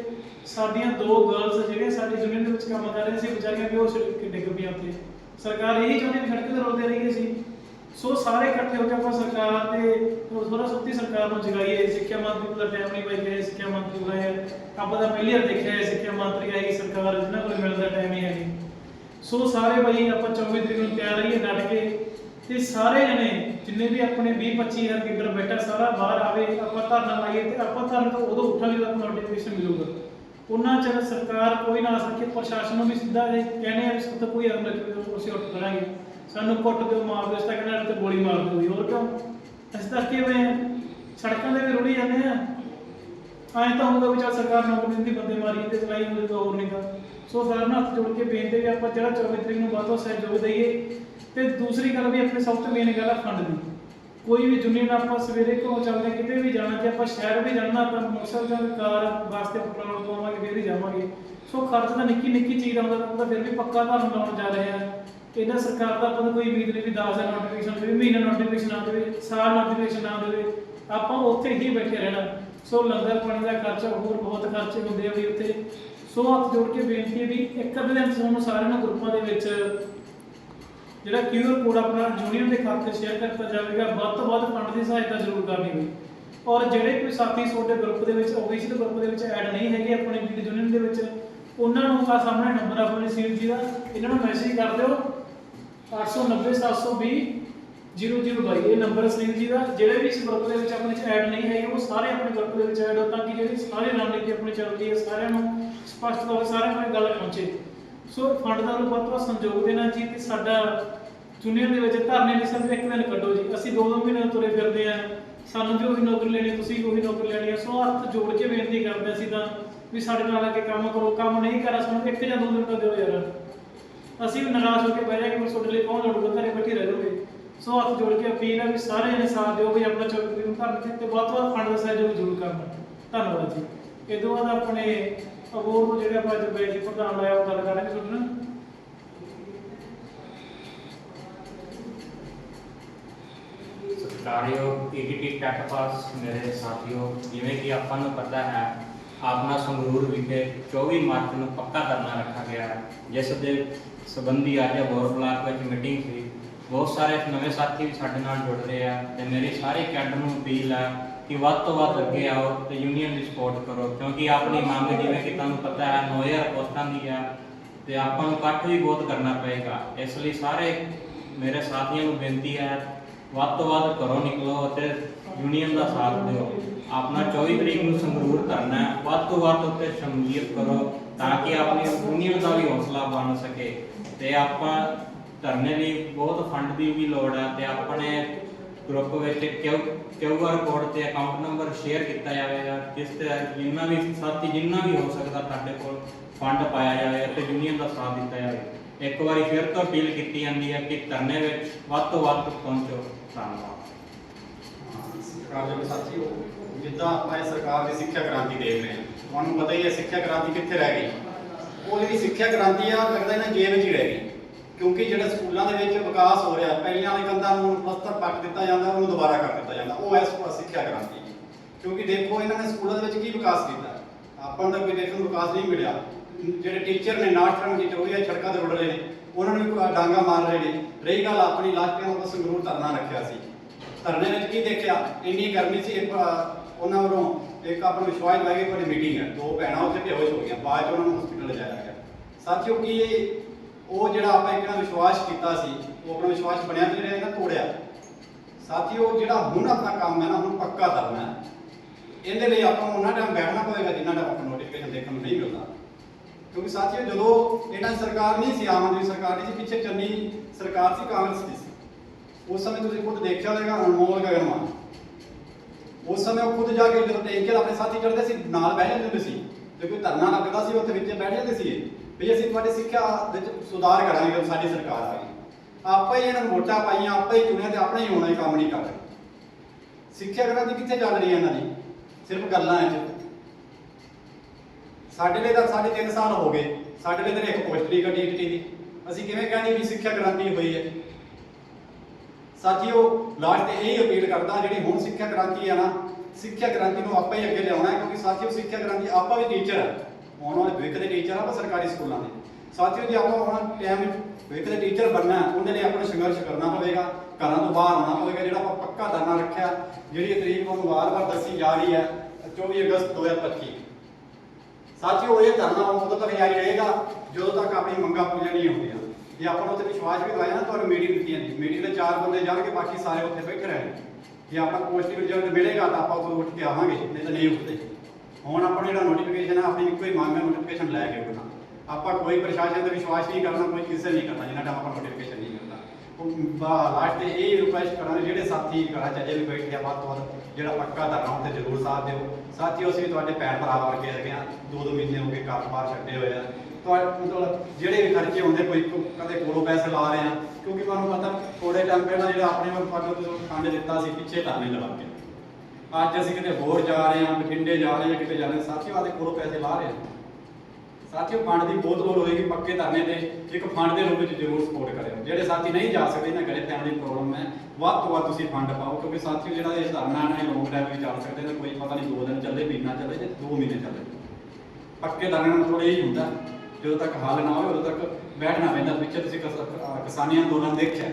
ਸਾਡੀਆਂ ਦੋ ਗਰਲਸ ਜਿਹੜੇ ਸਾਡੀ ਜ਼ਮੀਨ ਦੇ ਵਿੱਚ ਕੰਮ ਕਰ ਰਹੇ ਸੀ, ਵਿਚਾਰੀਆਂ ਬੇਹੋਸ਼ ਹੋ ਕੇ ਡਿੱਗ ਪਈਆਂ ਉੱਥੇ। ਸਰਕਾਰ ਇਹੀ ਚਾਹੁੰਦੀ ਵੀ ਸੜਕ ਤੇ ਰੋਲਦੇ ਰਹੀਏ ਸੀ ਸੋ ਸਾਰੇ ਇਕੱਠੇ ਹੋ ਕੇ ਆਪਾਂ ਸਰਕਾਰ ਤੇ ਥੋੜਾ ਸੁੱਤੀ ਸਰਕਾਰ ਨੂੰ ਜਗਾਈਏ। ਸਿੱਖਿਆ ਮੰਤਰੀ ਦਾ ਟਾਈਮ ਨਹੀਂ ਪਾਈ ਗਏ ਸਿੱਖਿਆ ਮੰਤਰੀ ਬੁਲਾਏ ਆਪਾਂ ਤਾਂ ਪਹਿਲੀ ਵਾਰ ਦੇਖਿਆ ਹੈ, ਸਿੱਖਿਆ ਮੰਤਰੀ ਆਈ ਸਰਕਾਰ ਜਿਹਨਾਂ ਕੋਲ ਮਿਲਦਾ ਟਾਈਮ ਹੀ ਹੈ ਨਹੀਂ। ਸੋ ਸਾਰੇ ਭਾਈ ਆਪਾਂ 24 ਤਰੀਕ ਨੂੰ ਤਿਆਰ ਰਹੀਏ ਡਟ ਕੇ। ਤੇ ਸਾਰੇ ਜਣੇ, ਜਿੰਨੇ ਵੀ ਆਪਣੇ 20 25 ਹਜ਼ਾਰ ਲੀਡਰ ਬੈਠਾ, ਸਾਰਾ ਬਾਹਰ ਆਵੇ, ਆਪਾਂ ਧਰਨਾ ਲਾਈਏ ਤੇ ਆਪਾਂ ਧਰਨਾ ਤੋਂ ਉਦੋਂ ਉੱਠਾਂਗੇ ਜਦੋਂ ਆਪਾਂ ਨੋਟੀਫਿਕੇਸ਼ਨ ਮਿਲੂਗਾ। ਉਹਨਾਂ ਚਿਰ ਸਰਕਾਰ ਕੋਈ ਨਾ ਆ ਸਕੇ, ਪ੍ਰਸ਼ਾਸਨ ਨੂੰ ਵੀ ਸਿੱਧਾ ਇਹ ਕਹਿੰਦੇ ਆ ਵੀ ਸਾਡੇ ਤੋਂ ਕੋਈ ਅਗਮ ਰੱਖੇ ਅਸੀਂ ਉੱਠ ਕਰਾਂਗੇ ਸਾਨੂੰ ਕੁੱਟ ਦਿਓ ਮਾਰ ਦਿਓ ਇਸ ਤਾਂ ਕਹਿੰਦਾ ਤੇ ਗੋਲੀ ਮਾਰ ਦਿਓ ਜੀ, ਹੋਰ ਕਿਉਂ? ਅਸੀਂ ਤਾਂ ਅੱਕੇ ਹੋਏ ਆ? ਸੜਕਾਂ ਦੇ ਵੀ ਰੁੜੀ ਜਾਂਦੇ ਆ। ਐਂ ਤਾਂ ਹੋਊਗਾ ਵੀ ਚੱਲ ਸਰਕਾਰ ਨੌਕਰੀ ਦਿੰਦੀ ਬੰਦੇ ਮਾਰੀ ਤੇ ਚਲਾਈ ਹੋਵੇ ਤਾਂ ਹੋਰ ਨਹੀਂ ਤਾਂ। ਸੋ ਸਾਰਿਆਂ ਨਾਲ ਹੱਥ ਜੋੜ ਕੇ ਬੇਨਤੀ ਵੀ ਆਪਾਂ ਜਿਹੜਾ 24 ਤਰੀਕ ਨੂੰ ਵੱਧ ਤੋਂ ਸਹਿਯੋਗ ਦਈਏ। ਤੇ ਦੂਸਰੀ ਗੱਲ ਵੀ ਆਪਣੇ ਸਭ ਤੋਂ ਮੇਨ ਗੱਲ ਆ ਫੰਡ ਦੀ। ਕੋਈ ਵੀ ਯੂਨੀਅਨ ਆਪਾਂ ਸਵੇਰੇ ਘਰੋਂ ਚੱਲਦੇ ਕਿਤੇ ਵੀ ਜਾਣਾ ਜੇ ਆਪਾਂ ਸ਼ਹਿਰ ਵੀ ਜਾਣਾ ਤਾਂ ਮੋਟਰਸਾਈਕਲ ਜਾਂ ਕਾਰ ਵਾਸਤੇ ਪੈਟਰੋਲ ਪਵਾਵਾਂਗੇ ਫਿਰ ਹੀ ਜਾਵਾਂਗੇ। ਸੋ ਖਰਚ ਤਾਂ ਨਿੱਕੀ ਨਿੱਕੀ ਚੀਜ਼ ਆਉਂਦਾ ਤਾਂ ਫਿਰ ਵੀ ਪੱਕਾ ਧਰਨ ਲਾਉਣ ਜਾ ਰਹੇ ਆ। ਇਹਨਾਂ ਸਰਕਾਰ ਦਾ ਆਪਾਂ ਨੂੰ ਕੋਈ ਉਮੀਦ ਨਹੀਂ ਵੀ 10 ਦਿਨ ਨੋਟੀਫਿਕੇਸ਼ਨ ਦੇਵੇ ਮਹੀਨਾ ਨੋਟੀਫਿਕੇਸ਼ਨ ਆ ਦੇਵੇ ਸਾਲ ਨੋਟੀਫਿਕੇਸ਼ਨ ਆ ਦੇਵੇ ਆਪਾਂ ਉੱਥੇ ਹੀ ਬੈਠੇ ਰਹਿਣਾ। ਸੋ ਲੰਗਰ ਪਾਣੀ ਦਾ ਖਰਚਾ ਹੋਰ ਬਹੁਤ ਖਰਚੇ ਹੁੰਦੇ ਆ ਵੀ ਉੱਥੇ। ਸੋ ਹੱਥ ਜੋੜ ਕੇ ਬੇਨਤੀ ਹੈ ਵੀ ਇੱਕ ਅੱਧੇ ਦਿਨ ਸਾਨੂੰ ਸਾਰਿਆਂ ਨੂੰ ਗਰੁੱਪਾਂ ਦੇ ਵਿੱਚ ਜਿਹੜਾ ਕਿਊਆਰ ਕੋਡ ਆਪਣਾ ਯੂਨੀਅਨ ਦੇ ਖਾਤੇ ਸ਼ੇਅਰ ਕਰਤਾ ਜਾਵੇਗਾ, ਵੱਧ ਤੋਂ ਵੱਧ ਫੰਡ ਦੀ ਸਹਾਇਤਾ ਜ਼ਰੂਰ ਕਰਨੀ ਹੋਈ ਔਰ ਜਿਹੜੇ ਕੋਈ ਸਾਥੀ ਤੁਹਾਡੇ ਗਰੁੱਪ ਦੇ ਵਿੱਚ ਓਬੀਸੀ ਦੇ ਗਰੁੱਪ ਦੇ ਵਿੱਚ ਐਡ ਨਹੀਂ ਹੈਗੇ ਆਪਣੇ ਵੀਰ ਯੂਨੀਅਨ ਦੇ ਵਿੱਚ, ਉਹਨਾਂ ਨੂੰ ਆ ਸਾਹਮਣੇ ਨੰਬਰ ਆਪਣੇ ਸੀਲ ਜੀ ਦਾ, ਇਹਨਾਂ ਨੂੰ ਮੈਸੇਜ ਕਰ ਦਿਓ। 890 720 0022 ਇਹ ਨੰਬਰ ਸੁਨੀਲ ਜੀ ਦਾ। ਜਿਹੜੇ ਵੀ ਇਸ ਗਰੁੱਪ ਦੇ ਵਿੱਚ ਆਪਣੇ ਚ ਐਡ ਨਹੀਂ ਹੈਗੇ, ਉਹ ਸਾਰੇ ਆਪਣੇ ਗਰੁੱਪ ਦੇ ਵਿੱਚ ਐਡ ਹੋ ਤਾਂ ਕਿ ਜਿਹੜੀ ਸਾਰੀ ਰਣਨੀਤੀ ਆਪਣੀ ਚੱਲਦੀ ਹੈ ਸਾਰਿਆਂ ਨੂੰ ਸਪਸ਼ਟ ਤੌਰ ਸਾਰਿਆਂ ਨੂੰ ਗੱਲ ਪਹੁੰਚੇ। ਸੋ ਫੰਡ ਦਾ ਨੂੰ ਸੰਯੋਗ ਦੇਣਾ ਜੀ ਤੇ ਸਾਡਾ ਯੂਨੀਅਨ ਦੇ ਵਿੱਚ ਧਰਨੇ ਨਹੀਂ ਸਿਰਫ ਇੱਕ ਦਿਨ ਕੱਢੋ ਜੀ। ਅਸੀਂ ਦੋ ਦੋ ਮਹੀਨੇ ਤੁਰੇ ਫਿਰਦੇ ਆ। ਸਾਨੂੰ ਵੀ ਉਹੀ ਨੌਕਰੀ ਲੈਣੀ, ਤੁਸੀਂ ਉਹੀ ਨੌਕਰੀ ਲੈਣੀ ਆ। ਸੋ ਹੱਥ ਜੋੜ ਕੇ ਬੇਨਤੀ ਕਰਦੇ ਅਸੀਂ ਤਾਂ ਵੀ ਸਾਡੇ ਨਾਲ ਆ ਕੇ ਕੰਮ ਕਰੋ। ਕੰਮ ਨਹੀਂ ਕਰਾ ਸਾਨੂੰ ਇੱਕ ਜਾਂ ਦੋ ਦਿਨ ਤਾਂ ਦਿਓ ਯਾਰ। ਅਸੀਂ ਵੀ ਨਾਰਾਜ਼ ਹੋ ਕੇ ਬਹਿ ਜਾਗੇ ਤੁਹਾਡੇ ਲਈ ਕੌਣ ਲੜੂਗਾ? ਘਰੇ ਬੈਠੇ ਰਹਿ ਸੋ ਹੱਥ ਜੋੜ ਕੇ ਅਪੀਲ ਹੈ ਵੀ ਸਾਰੇ ਜਣੇ ਦਿਓ ਵੀ ਆਪਣਾ ਚੌਕੀ ਨੂੰ ਧਰਨ ਤੇ ਵੱਧ ਤੋਂ ਫੰਡ ਦਾ ਸਹਿਯੋਗ ਜ਼ਰੂਰ ਕਰਨਾ। ਧੰਨਵਾਦ ਜੀ। ਇਹ ਤੋਂ ਬਾਅਦ ਆਪਣੇ ਅਬੋਰ ਨੂੰ ਜਿਹੜੇ ਆਪਾਂ ਅੱਜ ਬੈਠ ਪ੍ਰਧਾਨ ਲਾਇਆ ਉਹ ਗੱਲ ਕਰਾਂਗੇ ਤੁਹਾਡੇ ਨਾਲ। ਸਤਿਕਾਰਯੋਗ ਈਡੀਟੀ ਟੈਕ ਮੇਰੇ ਸਾਥੀਓ, ਜਿਵੇਂ ਕਿ ਆਪਾਂ ਨੂੰ ਪਤਾ ਹੈ ਆਪਣਾ ਸੰਗਰੂਰ ਵਿਖੇ 24 ਮਾਰਚ ਨੂੰ ਪੱਕਾ ਧਰਨਾ ਰੱਖਿਆ ਗਿਆ। ਜਿਸ ਦੇ ਸੰਬੰਧੀ ਅੱਜ ਬੋਰ ਬਲਾਕ ਵਿੱਚ ਮੀਟਿੰਗ ਸੀ। ਬਹੁਤ ਸਾਰੇ ਨਵੇਂ ਸਾਥੀ ਵੀ ਸਾਡੇ ਨਾਲ ਜੁੜ ਰਹੇ ਆ ਤੇ ਮੇਰੀ ਸਾਰੇ ਕੈਡਰ ਨੂੰ ਅਪੀਲ ਹੈ ਕਿ ਵੱਧ ਤੋਂ ਵੱਧ ਅੱਗੇ ਆਓ ਤੇ ਯੂਨੀਅਨ ਦੀ ਸਪੋਰਟ ਕਰੋ, ਕਿਉਂਕਿ ਆਪਣੀ ਮੰਗ ਜਿਵੇਂ ਕਿ ਤੁਹਾਨੂੰ ਪਤਾ ਹੈ 9000 ਪੋਸਟਾਂ ਦੀ ਹੈ ਤੇ ਆਪਾਂ ਨੂੰ ਇਕੱਠ ਵੀ ਬਹੁਤ ਕਰਨਾ ਪਏਗਾ। ਇਸ ਲਈ ਸਾਰੇ ਮੇਰੇ ਸਾਥੀਆਂ ਨੂੰ ਬੇਨਤੀ ਹੈ ਵੱਧ ਤੋਂ ਵੱਧ ਘਰੋਂ ਨਿਕਲੋ ਅਤੇ ਯੂਨੀਅਨ ਦਾ ਸਾਥ ਦਿਓ। ਆਪਣਾ 24 ਤਰੀਕ ਨੂੰ ਸੰਗਰੂਰ ਕਰਨਾ ਹੈ। ਵੱਧ ਤੋਂ ਵੱਧ ਉੱਤੇ ਸ਼ਮੂਲੀਅਤ ਕਰੋ ਤਾਂ ਕਿ ਆਪਣੀ ਯੂਨੀਅਨ ਦਾ ਵੀ ਹੌਸਲਾ ਬਣ ਸਕੇ। ਤੇ ਆਪਾਂ ਧਰਨੇ ਲਈ ਬਹੁਤ ਫੰਡ ਦੀ ਵੀ ਲੋੜ ਹੈ ਤੇ ਆਪਣੇ ਗਰੁੱਪ ਵਿੱਚ ਕਿਊ, ਕਿਊਆਰ ਕੋਡ ਤੇ ਅਕਾਊਂਟ ਨੰਬਰ ਸ਼ੇਅਰ ਕੀਤਾ ਜਾਵੇਗਾ, ਜਿਸ ਤੇ ਜਿੰਨਾ ਵੀ ਸਾਥੀ ਜਿੰਨਾ ਵੀ ਹੋ ਸਕਦਾ ਤੁਹਾਡੇ ਕੋਲ ਫੰਡ ਪਾਇਆ ਜਾਵੇ ਅਤੇ ਯੂਨੀਅਨ ਦਾ ਸਾਥ ਦਿੱਤਾ ਜਾਵੇ। ਇੱਕ ਵਾਰੀ ਫਿਰ ਤੋਂ ਅਪੀਲ ਕੀਤੀ ਜਾਂਦੀ ਹੈ ਕਿ ਧਰਨੇ ਵਿੱਚ ਵੱਧ ਤੋਂ ਵੱਧ ਪਹੁੰਚੋ। ਧੰਨਵਾਦ। ਸਰਕਾਰ ਦੇ ਸਾਥੀਓ ਜਿੱਦਾਂ ਆਪਾਂ ਇਹ ਸਰਕਾਰ ਦੀ ਸਿੱਖਿਆ ਕ੍ਰਾਂਤੀ ਦੇਖ ਰਹੇ ਹਾਂ, ਤੁਹਾਨੂੰ ਪਤਾ ਹੀ ਹੈ ਸਿੱਖਿਆ ਕ੍ਰਾਂਤੀ ਕਿੱਥੇ ਰਹਿ ਗਈ? ਉਹ ਜਿਹੜੀ ਸਿੱਖਿਆ ਕ੍ਰਾਂਤੀ ਆ ਲੱਗਦਾ ਇਹਨਾਂ ਜੇਬ ਵਿੱਚ ਹੀ ਰਹਿ ਗਈ। ਕਿਉਂਕਿ ਜਿਹੜਾ ਸਕੂਲਾਂ ਦੇ ਵਿੱਚ ਵਿਕਾਸ ਹੋ ਰਿਹਾ, ਪਹਿਲੀਆਂ ਵਾਲੇ ਕੰਧਾਂ ਨੂੰ ਪਲਸਤਰ ਪੱਟ ਦਿੱਤਾ ਜਾਂਦਾ, ਉਹਨੂੰ ਦੁਬਾਰਾ ਕਰ ਦਿੱਤਾ ਜਾਂਦਾ। ਉਹ ਇਸ ਸਿੱਖਿਆ ਕ੍ਰਾਂਤੀ। ਕਿਉਂਕਿ ਦੇਖੋ, ਇਹਨਾਂ ਨੇ ਸਕੂਲਾਂ ਦੇ ਵਿੱਚ ਕੀ ਵਿਕਾਸ ਕੀਤਾ? ਆਪਾਂ ਨੂੰ ਤਾਂ ਕੋਈ ਦੇਖਣ ਨੂੰ ਵਿਕਾਸ ਨਹੀਂ ਮਿਲਿਆ। ਜਿਹੜੇ ਟੀਚਰ ਨੇ ਨਾਟਰਮ ਟੀਚਰ ਉਹ ਸੜਕਾਂ ਤੇ ਰੁੜ ਰਹੇ ਨੇ। ਉਹਨਾਂ ਨੂੰ ਵੀ ਡਾਂਗਾ ਮਾਰ ਰਹੇ ਨੇ। ਰਹੀ ਗੱਲ, ਆਪਣੀ ਲਾਸਟ ਟਾਈਮ ਆਪਾਂ ਸੰਗਰੂਰ ਧਰਨਾ ਰੱਖਿਆ ਸੀ। ਧਰਨੇ ਵਿੱਚ ਕੀ ਦੇਖਿਆ? ਇੰਨੀ ਗਰਮੀ ਸੀ ਉਹਨਾਂ ਵੱਲੋਂ ਇੱਕ ਆਪਣਾ ਵਿਸ਼ਵਾਸ ਦਵਾਈ ਤੁਹਾਡੀ ਮੀਟਿੰਗ ਹੈ। ਦੋ ਭੈਣਾਂ ਉੱਥੇ ਬੇਹੋਸ਼ ਹੋ ਗਈਆਂ। ਬਾਅਦ ਚ ਉਹਨਾਂ ਨੂੰ ਹਸਪੀਟਲ ਲਿਜਾਇਆ ਗਿਆ। ਸਾਥੀਓ, ਕੀ ਇਹ ਉਹ ਜਿਹੜਾ ਆਪਾਂ ਇੱਕ ਨਾਲ ਵਿਸ਼ਵਾਸ ਕੀਤਾ ਸੀ, ਉਹ ਆਪਣਾ ਵਿਸ਼ਵਾਸ ਬਣਿਆ ਨਹੀਂ ਰਿਹਾ ਇਹਨਾਂ ਤੋੜਿਆ? ਸਾਥੀਓ, ਜਿਹੜਾ ਹੁਣ ਆਪਣਾ ਕੰਮ ਹੈ ਨਾ, ਹੁਣ ਪੱਕਾ ਕਰਨਾ ਹੈ। ਇਹਦੇ ਲਈ ਆਪਾਂ ਨੂੰ ਉਹਨਾਂ ਟਾਈਮ ਬੈਠਣਾ ਪਵੇਗਾ, ਜਿੰਨਾ ਟਾਈਮ ਆਪਾਂ ਨੋਟੀਫਿਕੇਸ਼ਨ ਦੇਖਣ ਨੂੰ ਨਹੀਂ ਮਿਲਦਾ। ਕਿਉਂਕਿ ਸਾਥੀਓ ਜਦੋਂ ਇਹਨਾਂ ਦੀ ਸਰਕਾਰ ਨਹੀਂ ਸੀ, ਆਮ ਆਦਮੀ ਸਰਕਾਰ ਨਹੀਂ ਸੀ, ਪਿੱਛੇ ਚੰਨੀ ਸਰਕਾਰ ਸੀ, ਕਾਂਗਰਸ ਦੀ ਸੀ। ਉਸ ਸਮੇਂ ਤੁਸੀਂ ਖੁਦ ਦੇਖਿਆ ਹੋਵੇਗਾ, ਅਨਮੋਲ ਗਗਨਮਾਨ। ਉਸ ਸਮੇਂ ਉਹ ਖੁਦ ਜਾ ਕੇ ਜਦੋਂ ਟੇਕ ਕੇ ਆਪਣੇ ਸਾਥੀ ਚੜਦੇ ਸੀ, ਨਾਲ ਬਹਿ ਜਾਂਦੇ ਹੁੰਦੇ ਸੀ। ਜੇ ਕੋਈ ਧਰਨਾ ਲੱਗਦਾ ਸੀ, ਉੱਥੇ ਵਿੱਚ ਬੈਠ ਜਾਂਦੇ ਸੀ ਇਹ ਵੀ ਅਸੀਂ ਤੁਹਾਡੀ ਸਿੱਖਿਆ ਵਿੱਚ ਸੁਧਾਰ ਕਰਾਂਗੇ ਜਦੋਂ ਸਾਡੀ ਸਰਕਾਰ ਆ ਗਈ। ਆਪਾਂ ਹੀ ਇਹਨਾਂ ਨੂੰ ਵੋਟਾਂ ਪਾਈਆਂ, ਆਪਾਂ ਹੀ ਚੁਣਿਆ ਤੇ ਆਪਣਾ ਹੀ ਹੋਣਾ ਹੀ ਕੰਮ ਨਹੀਂ ਕਰ ਰਹੇ ਸਿੱਖਿਆ ਦੀ ਕਿੱਥੇ ਚੱਲ ਰਹੀ ਹੈ ਇਹਨਾਂ ਦੀ? ਸਿਰਫ ਗੱਲਾਂ ਵਿੱਚ ਸਾਡੇ ਲਈ ਤਾਂ ਸਾਢੇ ਤਿੰਨ ਸਾਲ ਹੋ ਗਏ। ਸਾਡੇ ਲਈ ਤਾਂ ਇੱਕ ਪੋਸਟ ਨਹੀਂ ਕੱਢੀ ਟੀ ਦੀ। ਅਸੀਂ ਕਿਵੇਂ ਕਹਿੰਦੇ ਵੀ ਸਿੱਖਿਆ ਕ੍ਰਾਂਤੀ ਹੋਈ ਹੈ? ਸਾਥੀਓ ਲਾਸਟ ਤੇ ਇਹੀ ਅਪੀਲ ਕਰਦਾ, ਜਿਹੜੀ ਹੁਣ ਸਿੱਖਿਆ ਕ੍ਰਾਂਤੀ ਆ ਨਾ, ਸਿੱਖਿਆ ਕ੍ਰਾਂਤੀ ਨੂੰ ਆਪਾਂ ਹੀ ਅੱਗੇ ਲਿਆਉਣਾ ਹੈ, ਕਿਉਂਕਿ ਸਾਥੀਓ, ਸਿੱਖਿਆ ਕ੍ਰਾਂਤੀ ਆਪਾਂ ਵੀ ਟੀਚਰ ਹੈ। ਆਉਣ ਵਾਲੇ ਭਵਿੱਖ ਦੇ ਟੀਚਰ ਆ ਆਪਾਂ ਸਰਕਾਰੀ ਸਕੂਲਾਂ ਦੇ। ਸਾਥੀਓ, ਜੇ ਆਪਾਂ ਹੁਣ ਟਾਈਮ ਇੱਕ ਦੇ ਟੀਚਰ ਬਣਨਾ ਉਹਨਾਂ ਨੇ ਲਈ ਆਪਣਾ ਸੰਘਰਸ਼ ਕਰਨਾ ਪਵੇਗਾ ਘਰਾਂ ਤੋਂ ਬਾਹਰ ਆਉਣਾ ਪਵੇਗਾ ਜਿਹੜਾ ਆਪਾਂ ਪੱਕਾ ਧਰਨਾ ਰੱਖਿਆ, ਜਿਹੜੀ ਤਰੀਕ ਉਹਨੂੰ ਵਾਰ-ਵਾਰ ਦੱਸੀ ਜਾ ਰਹੀ ਹੈ 24 ਅਗਸਤ 2025 ਸਾਥੀਓ, ਇਹ ਧਰਨਾ ਉਦੋਂ ਤੱਕ ਜਾਰੀ ਰਹੇਗਾ, ਜਦੋਂ ਤੱਕ ਆਪਣੀ ਮੰਗਾਂ ਪੂਰੀਆਂ ਨਹੀਂ ਹੁੰਦੀਆਂ। ਜੇ ਆਪਾਂ ਨੂੰ ਉੱਤੇ ਵਿਸ਼ਵਾਸ ਵੀ ਦਵਾਇਆ ਨਾ ਤੁਹਾਨੂੰ ਮੀਟਿੰਗ ਦਿੱਤੀ ਜਾਂਦੀ ਮੀਟਿੰਗ ਦੇ ਚਾਰ ਬੰਦੇ ਜਾਣਗੇ, ਬਾਕੀ ਸਾਰੇ ਉੱਥੇ ਬੈਠੇ ਰਹਿਣਗੇ। ਜੇ ਆਪਣਾ ਪੋਜ਼ਿਟਿਵ ਰਿਜ਼ਲਟ ਮਿਲੇਗਾ, ਤਾਂ ਆਪਾਂ ਉੱਥੋਂ ਉੱਠ ਕੇ ਆਵਾਂਗੇ, ਨਹੀਂ ਤਾਂ ਨਹੀਂ ਉੱਠਦੇ। ਹੁਣ ਆਪਾਂ ਨੂੰ ਜਿਹੜਾ ਨੋਟੀਫਿਕੇਸ਼ਨ ਹੈ ਆਪਣੀ ਇੱਕੋ ਹੀ ਮੰਗ ਹੈ ਨੋਟੀਫਿਕੇਸ਼ਨ ਲੈ ਕੇ ਉੱਠਣਾ। ਆਪਾਂ ਕੋਈ ਪ੍ਰਸ਼ਾਸਨ ਤੇ ਵਿਸ਼ਵਾਸ ਨਹੀਂ ਕਰਨਾ, ਕੋਈ ਕਿਸੇ ਨਹੀਂ ਕਰਨਾ, ਜਿੰਨਾ ਟਾਈਮ ਆਪਾਂ ਨੋਟੀਫਿਕੇਸ਼ਨ ਨਹੀਂ ਕਰਦਾ ਲਾਸਟ ਤੇ ਇਹ ਰਿਕੁਐਸਟ ਕਰਾਂਗੇ, ਜਿਹੜੇ ਸਾਥੀ ਘਰਾਂ ਚ ਅਜੇ ਵੀ ਬੈਠੇ ਆ, ਵੱਧ ਤੋਂ ਵੱਧ, ਜਿਹੜਾ ਪੱਕਾ ਧਰਨਾ ਉੱਤੇ ਜ਼ਰੂਰ ਸਾਥ ਦਿਓ। ਸਾਥੀਓ, ਅਸੀਂ ਵੀ ਤੁਹਾਡੇ ਭੈਣ ਭਰਾ ਵਰਗੇ ਹੈਗੇ ਆ ਦੋ ਦੋ ਮਹੀਨੇ ਹੋ ਗਏ ਕਾਰੋਬਾਰ ਛੱਡੇ ਹੋਏ ਆ। ਤੁਹਾਡੇ ਮਤਲਬ ਜਿਹੜੇ ਵੀ ਖਰਚੇ ਹੁੰਦੇ, ਕੋਈ ਕਦੇ ਕੋਲੋਂ ਪੈਸੇ ਲਾ ਰਹੇ ਆ, ਕਿਉਂਕਿ ਤੁਹਾਨੂੰ ਪਤਾ ਥੋੜੇ ਟਾਈਮ ਪਹਿਲਾਂ ਜਿਹੜਾ ਆਪਣੇ ਵੱਲ ਫੰਡ ਤੋਂ ਫੰਡ ਦਿੱਤਾ ਸੀ, ਪਿੱਛੇ ਧਰਨੇ ਲਵਾ ਕੇ। ਅੱਜ ਅਸੀਂ ਕਿਤੇ ਹੋਰ ਜਾ ਰਹੇ ਹਾਂ ਬਠਿੰਡੇ ਜਾ ਰਹੇ ਹਾਂ ਕਿਤੇ ਜਾ ਰਹੇ ਹਾਂ ਸਾਥੀਓ ਆਦੇ ਕੋਲੋਂ ਪੈਸੇ ਲਾ ਰਹੇ ਹਾਂ ਸਾਥੀਓ ਫੰਡ ਦੀ ਬਹੁਤ ਲੋੜ ਹੋਏਗੀ ਪੱਕੇ ਧਰਨੇ ਤੇ, ਇੱਕ ਫੰਡ ਦੇ ਰੂਪ ਵਿੱਚ ਜ਼ਰੂਰ ਸਪੋਰਟ ਕਰਿਓ। ਜਿਹੜੇ ਸਾਥੀ ਨਹੀਂ ਜਾ ਸਕਦੇ, ਇਹਨਾਂ ਘਰੇ ਫੈਮਿਲੀ ਪ੍ਰੋਬਲਮ ਹੈ। ਵੱਧ ਤੋਂ ਵੱਧ ਤੁਸੀਂ ਫੰਡ ਪਾਓ, ਕਿਉਂਕਿ ਸਾਥੀਓ, ਜਿਹੜਾ ਇਹ ਧਰਨਾ ਹੈ ਲੌਂਗ ਟਾਈਮ ਵੀ ਚੱਲ ਸਕਦੇ ਨੇ, ਕੋਈ ਪਤਾ ਨਹੀਂ ਦੋ ਦਿਨ ਚੱਲੇ, ਮਹੀਨਾ ਚੱਲੇ ਜਾਂ ਦੋ ਮਹੀਨੇ ਚੱਲੇ। ਪੱਕੇ ਧਰਨੇ ਨਾਲ ਥੋੜਾ ਇਹੀ ਹੁੰਦਾ, ਜਦੋਂ ਤੱਕ ਹੱਲ ਨਾ ਹੋਵੇ ਉਦੋਂ ਤੱਕ ਬੈਠਣਾ ਪੈਂਦਾ। ਪਿੱਛੇ ਤੁਸੀਂ ਕਿਸਾਨੀ ਅੰਦੋਲਨ ਦੇਖਿਆ।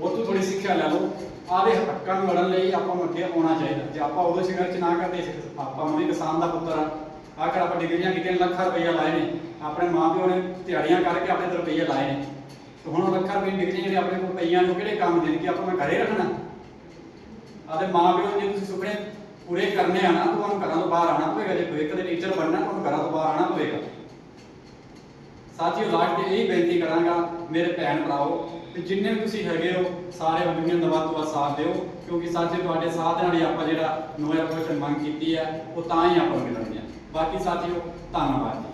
ਉਹ ਤੋਂ ਥੋੜੀ ਸਿੱਖਿਆ ਲੈ ਲਓ। ਆਦੇ ਹੱਕਾਂ ਨੂੰ ਲੜਨ ਲਈ ਆਪਾਂ ਨੂੰ ਅੱਗੇ ਆਉਣਾ ਚਾਹੀਦਾ। ਜੇ ਆਪਾਂ ਉਦੋਂ ਸੰਘਰਸ਼ ਨਾ ਕਰਦੇ, ਆਪਾਂ ਵੀ ਕਿਸਾਨ ਦਾ ਪੁੱਤਰ ਆ। ਆਖਰ ਆਪਾਂ ਡਿਗਰੀਆਂ ਕੀਤੀਆਂ ਲੱਖਾਂ ਰੁਪਈਆ ਲਾਏ ਨੇ। ਆਪਣੇ ਮਾਂ ਪਿਓ ਨੇ ਤਿਆਰੀਆਂ ਕਰਕੇ ਆਪਣੇ ਤੇ ਰੁਪਈਏ ਲਾਏ ਨੇ। ਤੇ ਹੁਣ ਉਹ ਲੱਖਾਂ ਰੁਪਏ ਡਿਗਰੀਆਂ ਜਿਹੜੇ ਆਪਣੇ ਕੋਲ ਪਈਆਂ ਨੇ ਕਿਹੜੇ ਕੰਮ ਦੇਣਗੇ? ਆਪਾਂ ਮੈਂ ਘਰੇ ਰੱਖਣਾ। ਆਦੇ ਮਾਂ ਪਿਓ ਨੇ ਜੇ ਤੁਸੀਂ ਸੁਪਨੇ ਪੂਰੇ ਕਰਨੇ ਆ ਨਾ ਤੁਹਾਨੂੰ ਘਰਾਂ ਤੋਂ ਬਾਹਰ ਆਉਣਾ ਪਵੇਗਾ। ਜੇ ਕੋਈ ਕਦੇ ਟੀਚਰ ਬਣਨਾ ਤੁਹਾਨੂੰ ਘਰਾਂ ਤੋਂ ਬਾਹਰ ਆਉਣਾ ਪਵੇਗਾ। ਸਾਥੀਓ, ਲਾਸਟ ਤੇ ਇਹ ਬੇਨਤੀ ਕਰਾਂਗਾ, ਮੇਰੇ ਭੈਣ ਭਰਾਓ, ਕਿ ਜਿੰਨੇ ਵੀ ਤੁਸੀਂ ਹੈਗੇ ਹੋ, ਸਾਰੇ ਯੂਨੀਅਨ ਦਾ ਵੱਧ ਤੋਂ ਵੱਧ ਸਾਥ ਦਿਓ। ਕਿਉਂਕਿ ਸਾਥੀ ਤੁਹਾਡੇ ਸਾਥ ਨਾਲ ਹੀ ਆਪਾਂ ਜਿਹੜਾ ਨੋਇਆ ਕੁਐਸਚਨ ਮੰਗ ਕੀਤੀ ਹੈ, ਉਹ ਤਾਂ ਹੀ ਆਪਾਂ ਨੂੰ ਮਿਲਣਗੇ ਬਾਕੀ ਸਾਥੀਓ ਧੰਨਵਾਦ ਜੀ